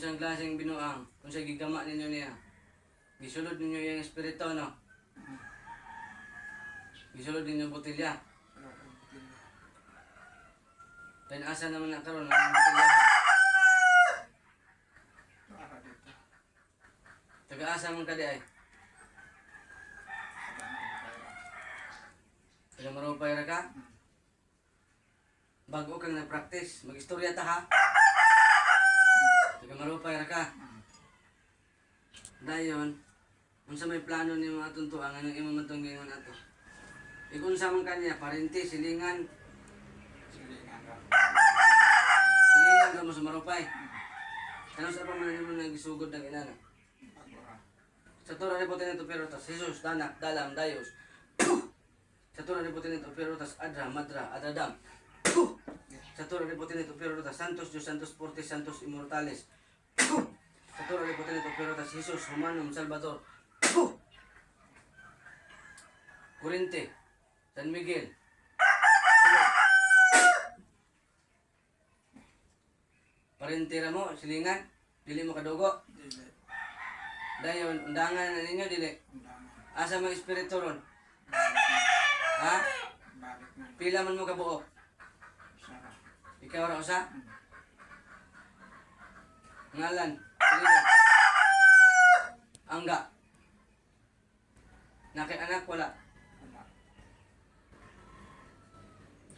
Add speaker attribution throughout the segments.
Speaker 1: unsang klaseng binuang, unsang gigama ninyo niya. Gisulod ninyo yung espiritu, no? Gisulod ninyo yung botilya. Then asa naman na karon ang botilya? Taga asa man kadi ay? Taga marupay ra ka? Bago kang na-practice, mag-istorya ta ha? Taga marupay ra ka? Dayon, unsa may plano ni mga tuntuan nga nang imo man tong gingon ato. Ikun sa man kanya, parente, silingan, silingan ka mo sa marupay. Ano sa pa man mo nagisugod ng inana? Sa tura ni putin ito pero tas Jesus, danak, dalam, dayos. sa tura ni putin ito pero tas adra, madra, adadam. sa tura ni putin ito pero tas santos, Dios santos, fortis, santos, immortales. sa tura ni putin ito pero tas Jesus, humanum, salvador. Corinte, San Miguel. Parintira mo, silingan, dili mo kadugo. Dayon, undangan na ninyo, dili. Asa mga espiritu ron? Ha? Pila man mo kabuok? Ikaw ra usa? Ngalan. Angga. Na kay anak wala.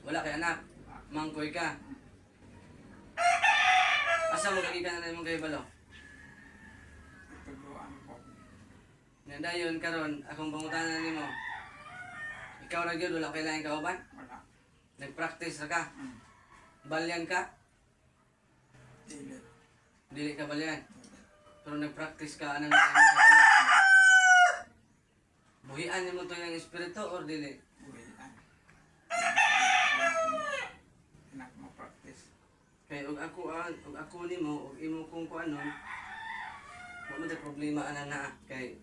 Speaker 1: Wala kay anak. Mangkoy ka. Asa mo kagikan na imong kay balo? Nga dayon karon akong pangutanan nimo. Ikaw ra gyud wala kay lain kauban? Nagpractice ra ka? Balyan ka? Dili ka balyan. Pero nagpractice ka ano na ano ka. Buhian nimo to yung espiritu or dili? Kay ug ako an ug ako nimo ug imo kung kuanon wa tay problema ana na kay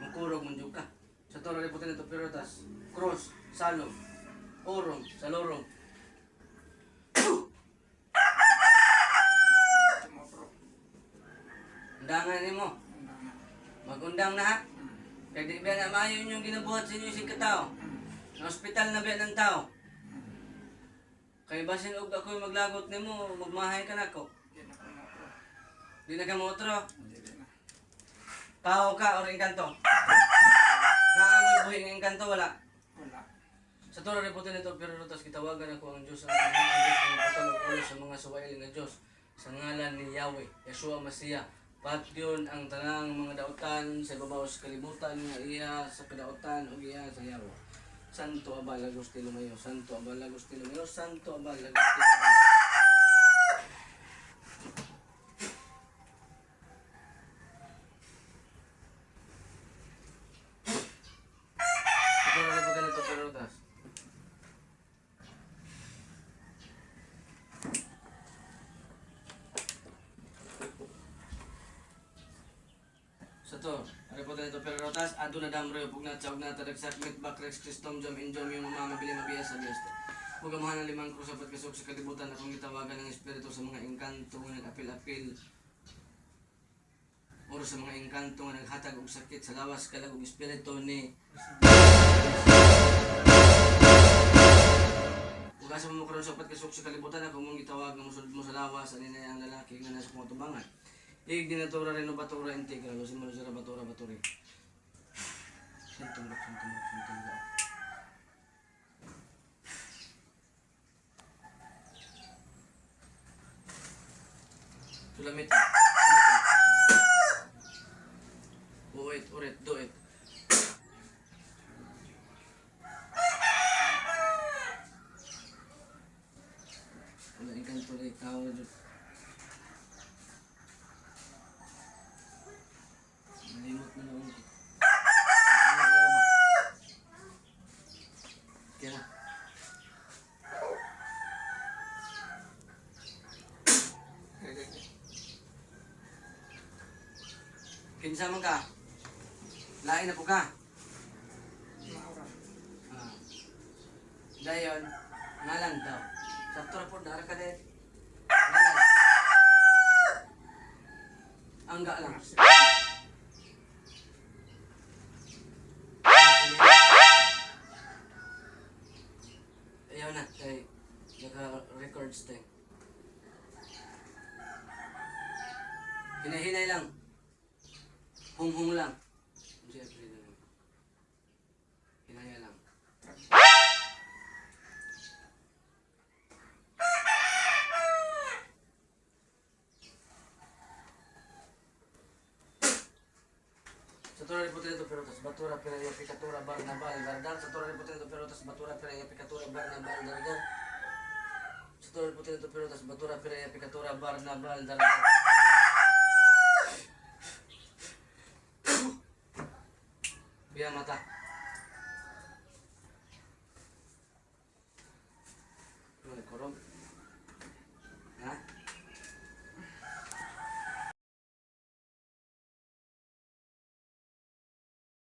Speaker 1: mukurog jud ka. Sa toro ni putin ito pirotas, cross, salom, orong, salorong. Undangan nimo. Magundang na. Kay di ba na maayo yung ginabuhat sa inyo isig katao. Sa ospital na ba ng tao. Kay basin og ako maglagot nimo, magmahay ka nako. Di na ka motro. Tao ka or engkanto. Kaamoy buhi ng engkanto wala. Sa turo ni putin ito, pero rutas kitawagan ako ang Diyos ang ang Diyos ng patulog ulo sa mga suwailing na Diyos sa ngalan ni Yahweh, Yeshua Masiya. Patyon ang tanang mga dautan sa ibabaw sa kalibutan nga iya sa kadautan o iya sa Yahweh. Santo Aba Lagos Tilumayo, Santo Aba Lagos Tilumayo, Santo Aba Lagos Tilumayo. Ito na po ganito pero rutas. Sa to, ano po ganito pero rutas, ado na damro yung pugnat sa ugnat tadagsak mit bakrex kristom jom injom yung mga mabili mabiyas sa biyasto. Huwag amahan ng limang krus apat kasok sa kalibutan akong gitawagan ng espiritu sa mga engkanto nag-apil-apil Oro sa mga engkanto nga naghatag og sakit sa lawas kalag og espiritu ni Ug asa mo karon sa upat kasok sa kalibutan ako mong gitawag nga musud mo sa lawas ani na ang lalaki nga nasa kong tubangan. Ig dinatura rin batura integra lo mo sa batura baturi. Sentong lok sentong lok sentong lok. Sulamit. Ulit, ulit, duit. Wala ikan tuloy tao dyan. Nalimot na naman ko. Wala na ba? Kaya na. Kinsa man ka? Lain na po ka? Ah. Dayon, ngalan daw. Sakto ra po, dara ka din. Ngalan. Angga lang. Ayaw na, kay naka-records tayo. Hinahinay lang. Hung-hung lang. Jeffrey na lang. Hinaya lang. Sa tura ni Putin ito pero tas batura pero yung pikatura barnabal dardar. Sa tura ni Putin ito pero tas batura pero yung pikatura barnabal dardar. Sa tura ni Putin ito pero tas batura pero yung pikatura barnabal dardar. বিয়া মাতা। মানে গরম।